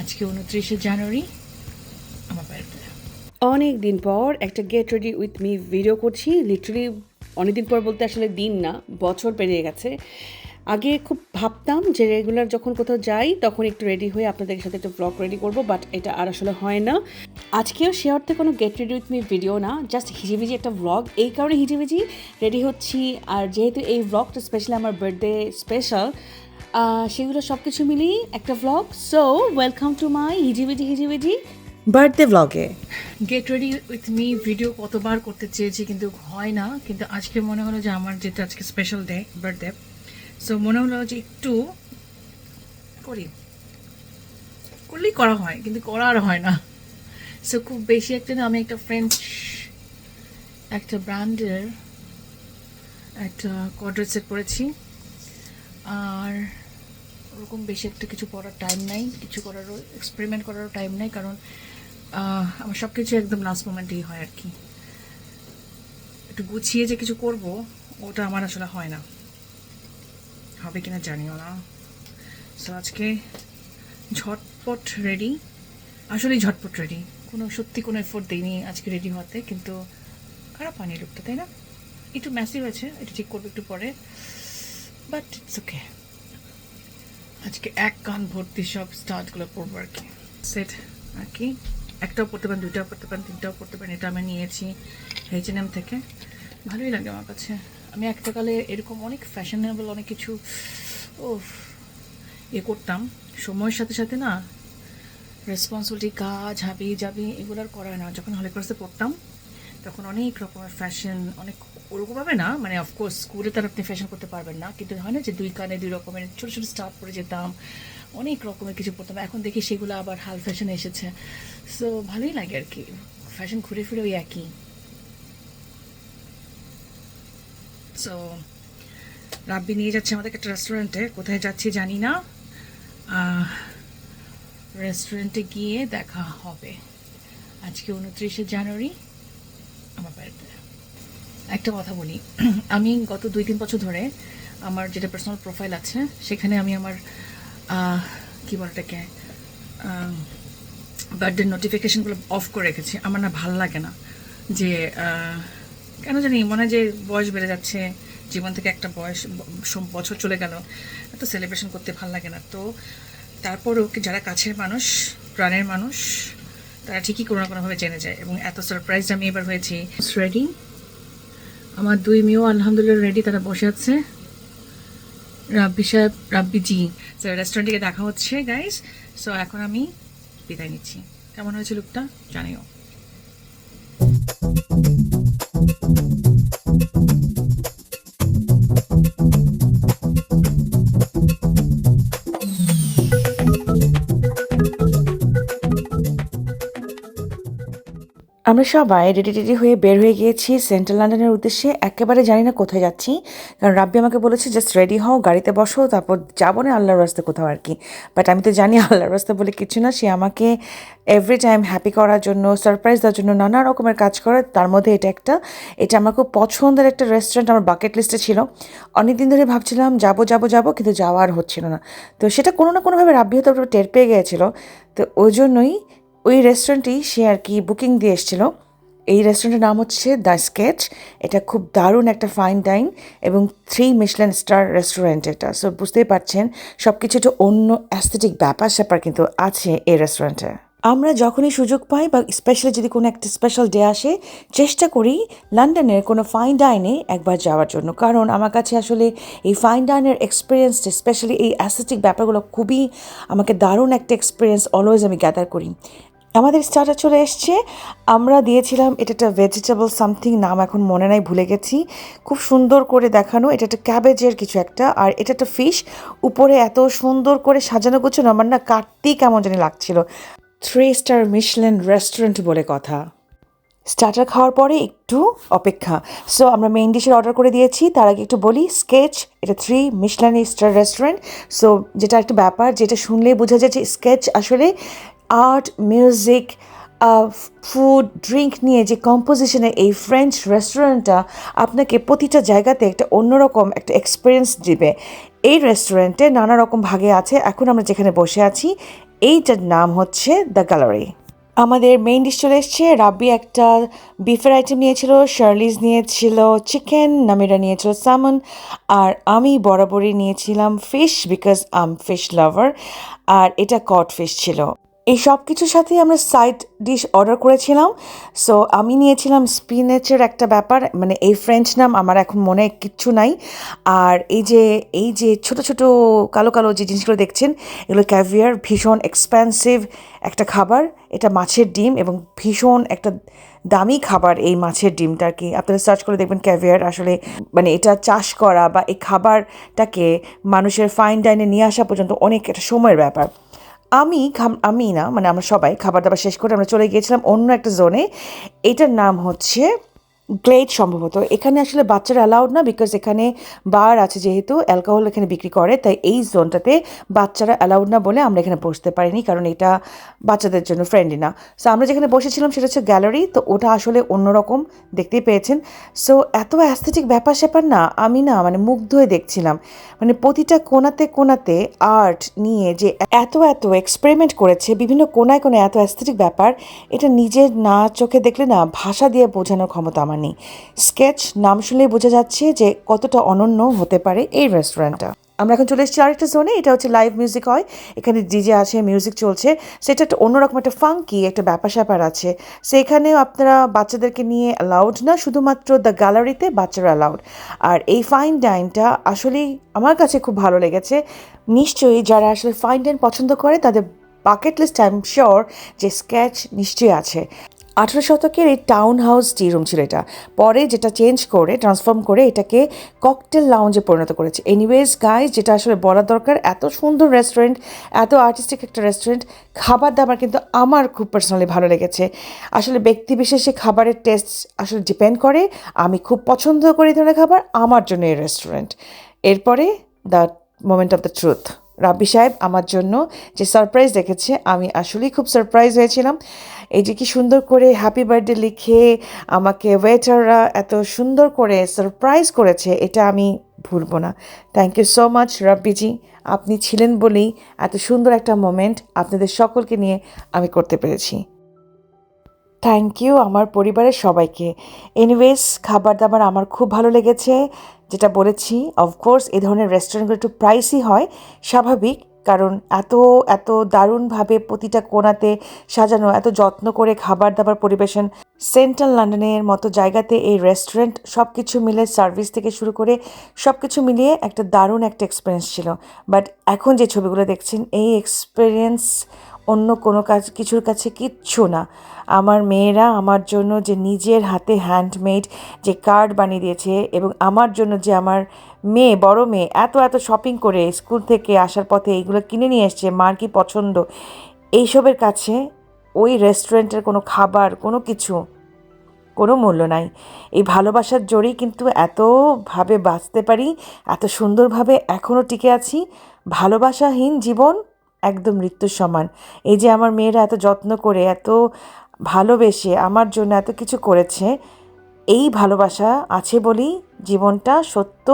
আজকে উনত্রিশে জানুয়ারি, আমার বাড়িতে অনেক দিন পর একটা get ready with me video করছি। লিটারালি অনেকদিন পর বলতে আসলে দিন না, বছর পেরিয়ে গেছে। আগে খুব ভাবতাম যে রেগুলার যখন কোথাও যাই, তখন একটু রেডি হয়ে আপনাদের সাথে একটা ব্লগ রেডি করব বাট এটা আর আসলে হয় না। আজকেও সে অর্থে কোনো get ready with me video না জাস্ট হিজিবিজি একটা ব্লগ এই কারণে হিজিবিজি রেডি হচ্ছি। আর যেহেতু এই ব্লগটা স্পেশালি আমার বার্থডে স্পেশাল সেগুলো সব কিছু মিলিয়ে একটা blog so welcome to my হিজিবিজি হিজিবিজি। বার্থডে ব্লগে get ready with me video কতবার করতে চেয়েছি কিন্তু হয় না। কিন্তু আজকে মনে হলো যে আমার যেটা আজকে স্পেশাল ডে বার্থডে সো মনে হলো যে একটু করি। করলেই করা হয় কিন্তু করা আর হয় না। সো খুব বেশি একটা না আমি একটা ফ্রেঞ্চ একটা ব্র্যান্ডের একটা কর্ডার সেট পরেছি। আর ওরকম বেশি একটা কিছু করার টাইম নাই, কিছু করারও এক্সপেরিমেন্ট করারও টাইম নাই, কারণ আমার সব কিছু একদম লাস্ট মোমেন্টেই হয় আর কি একটু গুছিয়ে যে কিছু করব, ওটা আমার আসলে হয় না। হবে কিনা জানিও না। সো আজকে ঝটপট রেডি আসলেই ঝটপট রেডি কোনো, সত্যি কোনো এফোর্ট দিইনি আজকে রেডি হতে কিন্তু খারাপ হয়নি লুকটা তাই না? একটু ম্যাসি হয়েছে এটা ঠিক করব একটু পরে। বাট ইটস ওকে আজকে এক কান ভর্তি সব স্টার্টগুলো পড়ব আর কি। সেট আর কি। একটাও পড়তে পারেন, দুইটাও পড়তে পারেন, তিনটাও পড়তে পারেন, এটা আমি নিয়েছি এইচ এন এম থেকে। ভালোই লাগে আমার কাছে। আমি একটা কালে এরকম অনেক ফ্যাশনেবল অনেক কিছু ও ইয়ে করতাম। সময়ের সাথে সাথে না রেসপন্সিবিলিটি কাজ হাবি যাবি এগুলো আর করা না। যখন হলে পড়তাম তখন অনেক রকমের ফ্যাশন অনেক ওরকমভাবে না মানে অফকোর্স স্কুলে তার আপনি ফ্যাশন করতে পারবেন না, কিন্তু হয় না যে দুই কানে দুই রকমের ছোটো ছোটো স্টাফ পরে যেতাম, অনেক রকমের কিছু পড়তাম এখন দেখি সেগুলো আবার হাল ফ্যাশনে এসেছে। সো ভালোই লাগে আর কি। ফ্যাশন ঘুরে ফিরে ওই একই। সো রাব্বি নিয়ে যাচ্ছে আমাদেরকে একটা রেস্টুরেন্টে কোথায় যাচ্ছি জানি না। রেস্টুরেন্টে গিয়ে দেখা হবে। আজকে উনত্রিশে জানুয়ারি। আমার বাড়িতে। একটা কথা বলি। আমি গত দুই তিন বছর ধরে আমার যেটা পার্সোনাল প্রোফাইল আছে, সেখানে আমি আমার কি এটাকে বার্থডে নোটিফিকেশনগুলো অফ করে রেখেছি। আমার না ভালো লাগে না যে কেন জানি, মনে হয় যে বয়স বেড়ে যাচ্ছে, জীবন থেকে একটা বয়স বছর চলে গেল, এত সেলিব্রেশন করতে ভালো লাগে না। তো তারপরেও যারা কাছের মানুষ, প্রাণের মানুষ তারা ঠিকই কোনো না কোনোভাবে জেনে যায় এবং এত সারপ্রাইজ আমি এবার হয়েছি। রেডি আমার দুই মেয়েও আলহামদুলিল্লাহ রেডি তারা বসে আছে। রাব্বি সাহেব, রাব্বি জি। স্যার রেস্টুরেন্টে দেখা হচ্ছে গাইস সো এখন আমি বিদায় নিচ্ছি। কেমন হয়েছে লুকটা জানিও। আমরা সবাই রেডি রেডি হয়ে বের হয়ে গিয়েছি সেন্ট্রাল লন্ডনের উদ্দেশ্যে। একেবারে জানি না কোথায় যাচ্ছি। কারণ রাব্বি আমাকে বলেছে, জাস্ট রেডি হও, গাড়িতে বসো, তারপর যাব না আল্লাহর রাস্তা কোথাও আর কি। বাট আমি তো জানি আল্লাহর রাস্তা বলে কিছু না। সে আমাকে এভরি টাইম হ্যাপি করার জন্য সারপ্রাইজ দেওয়ার জন্য নানা রকমের কাজ করে। তার মধ্যে এটা একটা, এটা আমার খুব পছন্দের একটা রেস্টুরেন্ট আমার বাকেট লিস্টে ছিল। অনেক দিন ধরে ভাবছিলাম, যাব যাব যাব, কিন্তু যাওয়া আর হচ্ছিল না। তো সেটা কোনো না কোনোভাবে রাব্বি হয়তো টের পেয়ে গিয়েছিল। তো ওই জন্যই ওই রেস্টুরেন্টেই সে আর কি বুকিং দিয়ে এসেছিল। এই রেস্টুরেন্টের নাম হচ্ছে দ্য স্কেচ এটা খুব দারুণ একটা ফাইন ডাইন এবং থ্রি মিশলেন স্টার রেস্টুরেন্ট এটা। সো বুঝতেই পারছেন সব কিছু একটা অন্য অ্যাস্থেটিক ব্যাপার স্যাপার কিন্তু আছে এই রেস্টুরেন্টে আমরা যখনই সুযোগ পাই বা স্পেশালি যদি কোনো একটা স্পেশাল ডে আসে, চেষ্টা করি লন্ডনের কোনো ফাইন ডাইনে একবার যাওয়ার জন্য। কারণ আমার কাছে আসলে এই ফাইন ডাইনের এক্সপিরিয়েন্সটা স্পেশালি এই অ্যাসেটিক ব্যাপারগুলো খুবই আমাকে দারুণ একটা এক্সপিরিয়েন্স অলওয়েজ আমি গ্যাদার করি। আমাদের স্টার্টার চলে এসছে। আমরা দিয়েছিলাম, এটা একটা ভেজিটেবল সামথিং নাম এখন মনে নাই, ভুলে গেছি। খুব সুন্দর করে দেখানো, এটা একটা ক্যাবেজের কিছু একটা, আর এটা একটা ফিশ উপরে এত সুন্দর করে সাজানো গোছানো, আমার না কাটতেই কেমন জানি লাগছিল। থ্রি স্টার মিশলেন রেস্টুরেন্ট বলে কথা। স্টার্টার খাওয়ার পরে একটু অপেক্ষা। সো আমরা মেইন ডিশের অর্ডার করে দিয়েছি, তার আগে একটু বলি স্কেচ এটা three Michelin star restaurant so যেটা একটা ব্যাপার, যেটা শুনলেই বোঝা যায় যে স্কেচ আসলে আর্ট মিউজিক ফুড ড্রিঙ্ক নিয়ে যে কম্পোজিশনের এই ফ্রেঞ্চ রেস্টুরেন্টটা আপনাকে প্রতিটা জায়গাতে একটা অন্যরকম একটা এক্সপিরিয়েন্স দিবে। এই রেস্টুরেন্টে নানা রকম ভাগে আছে। এখন আমরা যেখানে বসে আছি, এইটার নাম হচ্ছে দ্য গ্যালারি আমাদের মেইন ডিশ চলে এসছে। রাব্বি একটা বিফের আইটেম নিয়েছিল শার্লিজ নিয়েছিল চিকেন নামিরা নিয়েছিল সামন আর আমি বরাবরই নিয়েছিলাম fish because um fish lover আর এটা কট ফিশ ছিল। এই সব কিছুর সাথেই আমরা সাইড ডিশ অর্ডার করেছিলাম। সো আমি নিয়েছিলাম স্পিনেচের একটা ব্যাপার মানে এই ফ্রেঞ্চ নাম আমার এখন মনে কিচ্ছু নাই। আর এই যে এই যে ছোট ছোট কালো কালো যে জিনিসগুলো দেখছেন, এগুলো ক্যাভিয়ার ভীষণ এক্সপেন্সিভ একটা খাবার। এটা মাছের ডিম এবং ভীষণ একটা দামি খাবার এই মাছের ডিমটা কি আপনারা সার্চ করে দেখবেন ক্যাভিয়ার আসলে মানে এটা চাষ করা বা এই খাবারটাকে মানুষের ফাইন ডাইনে নিয়ে আসা পর্যন্ত অনেক একটা সময়ের ব্যাপার। আমি আমি না মানে আমরা সবাই খাবার দাবার শেষ করে আমরা চলে গিয়েছিলাম অন্য একটা জোনে এটার নাম হচ্ছে গ্লেড সম্ভবত। এখানে আসলে বাচ্চারা অ্যালাউড না বিকজ এখানে বার আছে যেহেতু অ্যালকোহল এখানে বিক্রি করে, তাই এই জোনটাতে বাচ্চারা অ্যালাউড না বলে আমরা এখানে বসতে পারিনি, কারণ এটা বাচ্চাদের জন্য ফ্রেন্ডলি না। সো আমরা যেখানে বসেছিলাম সেটা হচ্ছে গ্যালারি তো ওটা আসলে অন্যরকম, দেখতেই পেয়েছেন। সো এত অ্যাস্থেটিক ব্যাপার স্যাপার না, আমি না মানে মুগ্ধ হয়ে দেখছিলাম। মানে প্রতিটা কোনাতে কোনাতে আর্ট নিয়ে যে এত এত এক্সপেরিমেন্ট করেছে, বিভিন্ন কোনায় কোনায় এত অ্যাস্থেটিক ব্যাপার, এটা নিজের না চোখে দেখলে না ভাষা দিয়ে বোঝানোর ক্ষমতা আমার নেই। স্কেচ নাম শুনলেই বোঝা যাচ্ছে যে কতটা অনন্য হতে পারে এই রেস্টুরেন্টটা। আমরা এখন চলে এসেছি আরেকটা জোনে, এটা হচ্ছে লাইভ মিউজিক হয়। এখানে ডিজে আছে, মিউজিক চলছে। সেটা একটা অন্যরকম একটা ফাঙ্কি, একটা ব্যাপার স্যাপার আছে। সেখানেও আপনারা বাচ্চাদেরকে নিয়ে অ্যালাউড না, শুধুমাত্র দ্য গ্যালারিতে বাচ্চারা অ্যালাউড আর এই ফাইন ডাইনটা আসলেই আমার কাছে খুব ভালো লেগেছে। নিশ্চয়ই যারা আসলে ফাইন ডাইন পছন্দ করে, তাদের bucket list I am sure যে স্কেচ নিশ্চয়ই আছে। আঠেরো শতকের এই টাউন হাউস টি রুম ছিল এটা। পরে যেটা চেঞ্জ করে ট্রান্সফর্ম করে এটাকে ককটেল লাউঞ্জে পরিণত করেছে। এনিওয়েজ গাইজ যেটা আসলে বলা দরকার, এত সুন্দর রেস্টুরেন্ট এত আর্টিস্টিক একটা রেস্টুরেন্ট খাবার দাবার কিন্তু আমার খুব পার্সোনালি ভালো লেগেছে। আসলে ব্যক্তি বিশেষে খাবারের টেস্ট আসলে ডিপেন্ড করে। আমি খুব পছন্দ করি ধরনের খাবার, আমার জন্য এই রেস্টুরেন্ট এরপরে the moment of the truth Rabbi সাহেব আমার জন্য যে সারপ্রাইজ রেখেছে আমি আসলেই খুব সারপ্রাইজ হয়েছিলাম। এই যে কি সুন্দর করে হ্যাপি বার্থডে লিখে আমাকে ওয়েটাররা এত সুন্দর করে সারপ্রাইজ করেছে, এটা আমি ভুলবো না। থ্যাংক ইউ সো মাচ রাব্বিজি আপনি ছিলেন বলেই এত সুন্দর একটা মোমেন্ট আপনাদের সকলকে নিয়ে আমি করতে পেরেছি। থ্যাংক ইউ আমার পরিবারের সবাইকে। এনিওয়েজ খাবার দাবার আমার খুব ভালো লেগেছে। যেটা বলেছি অফকোর্স এই ধরনের রেস্টুরেন্টগুলো একটু প্রাইসই হয়, স্বাভাবিক। কারণ এত এত দারুণভাবে প্রতিটা কোণাতে সাজানো, এত যত্ন করে খাবার দাবার পরিবেশন সেন্ট্রাল লন্ডনের মতো জায়গাতে এই রেস্টুরেন্ট সব কিছু মিলে সার্ভিস থেকে শুরু করে সব কিছু মিলিয়ে একটা দারুণ একটা এক্সপিরিয়েন্স ছিল। বাট এখন যে ছবিগুলো দেখছেন, এই এক্সপিরিয়েন্স অন্য কোনো কাজ কিছুর কাছে কিচ্ছু না। আমার মেয়েরা আমার জন্য যে নিজের হাতে হ্যান্ডমেড যে কার্ড বানিয়ে দিয়েছে এবং আমার জন্য যে আমার মেয়ে, বড় মেয়ে এত এত শপিং করে স্কুল থেকে আসার পথে এইগুলো কিনে নিয়ে এসছে, মার কি পছন্দ? এইসবের কাছে ওই রেস্টুরেন্টের কোনো খাবার, কোনো কিছু, কোনো মূল্য নাই। এই ভালোবাসার জোরেই কিন্তু এতভাবে বাঁচতে পারি, এত সুন্দরভাবে এখনও টিকে আছি। ভালোবাসাহীন জীবন একদম মৃত্যুর সমান। এই যে আমার মেয়েরা এত যত্ন করে, এত ভালোবেসে, আমার জন্য এত কিছু করেছে, এই ভালোবাসা আছে বলেই জীবনটা সত্য,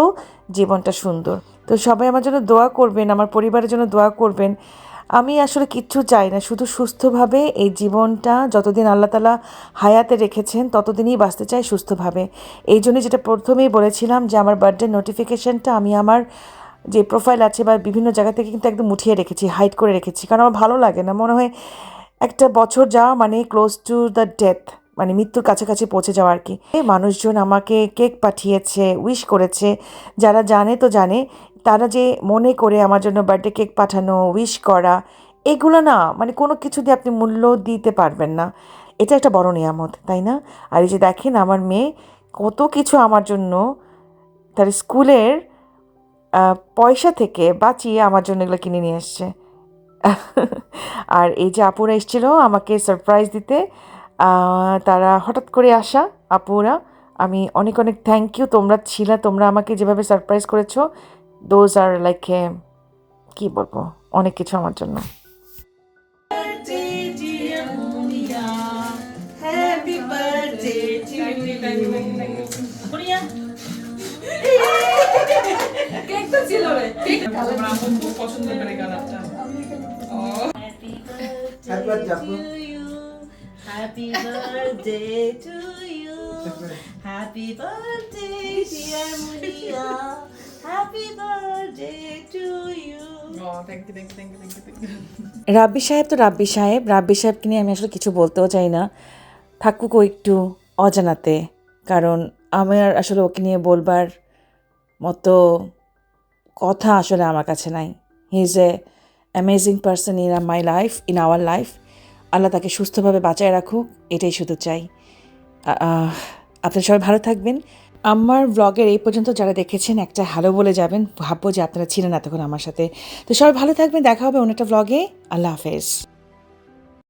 জীবনটা সুন্দর। তো সবাই আমার জন্য দোয়া করবেন, আমার পরিবারের জন্য দোয়া করবেন। আমি আসলে কিচ্ছু চাই না, শুধু সুস্থভাবে এই জীবনটা যতদিন আল্লাহ তালা হায়াতে রেখেছেন, ততদিনই বাঁচতে চাই সুস্থভাবে। এই জন্য যেটা প্রথমেই বলেছিলাম যে আমার বার্থডে নোটিফিকেশনটা আমি আমার যে প্রোফাইল আছে বা বিভিন্ন জায়গা থেকে কিন্তু একদম উঠিয়ে রেখেছি হাইড করে রেখেছি। কারণ আমার ভালো লাগে না, মনে হয় একটা বছর যাওয়া মানে ক্লোজ টু দ্য ডেথ মানে মৃত্যুর কাছাকাছি পৌঁছে যাওয়া আর কি। মানুষজন আমাকে কেক পাঠিয়েছে উইশ করেছে। যারা জানে তো জানে, তারা যে মনে করে আমার জন্য বার্থডে কেক পাঠানো উইশ করা, এগুলো না মানে কোনো কিছু দিয়ে আপনি মূল্য দিতে পারবেন না। এটা একটা বড় নিয়ামত, তাই না? আর এই যে দেখেন আমার মেয়ে কত কিছু আমার জন্য, তার স্কুলের পয়সা থেকে বাঁচিয়ে আমার জন্য এগুলো কিনে নিয়ে এসছে আর এই যে আপুরা এসেছিল আমাকে সারপ্রাইজ দিতে তারা হঠাৎ করে আসা আপুরা। আমি অনেক অনেক থ্যাংক ইউ তোমরা ছিলা তোমরা আমাকে যেভাবে সারপ্রাইজ করেছ দোজ আর লাইক কি বলব অনেক কিছু আমার জন্য। Happy birthday to you. Cake তো ছিল রে কেক আমার আম্মু খুব পছন্দ করে কালারটা Happy birthday to you. Happy birthday to you. Happy birthday, dear Munia. Happy birthday to you. রাব্বি সাহেব তো রাব্বি সাহেব রাব্বি সাহেবকে নিয়ে আমি আসলে কিছু বলতেও চাই না থাকুক ও একটু অজানাতে কারণ আমার আসলে ওকে নিয়ে বলবার মতো কথা আসলে আমার কাছে নাই। He is a amazing person in my life in our life Allah তাকে সুস্থভাবে বাঁচায় রাখুক, এটাই শুধু চাই। আপনারা সবাই ভালো থাকবেন। আমার ব্লগের এই পর্যন্ত যারা দেখেছেন, একটা হ্যালো বলে যাবেন, ভাববো যে আপনারা ছিলেন এতক্ষণ আমার সাথে। তো সবাই ভালো থাকবেন, দেখা হবে অন্য একটা ব্লগে আল্লাহ হাফেজ।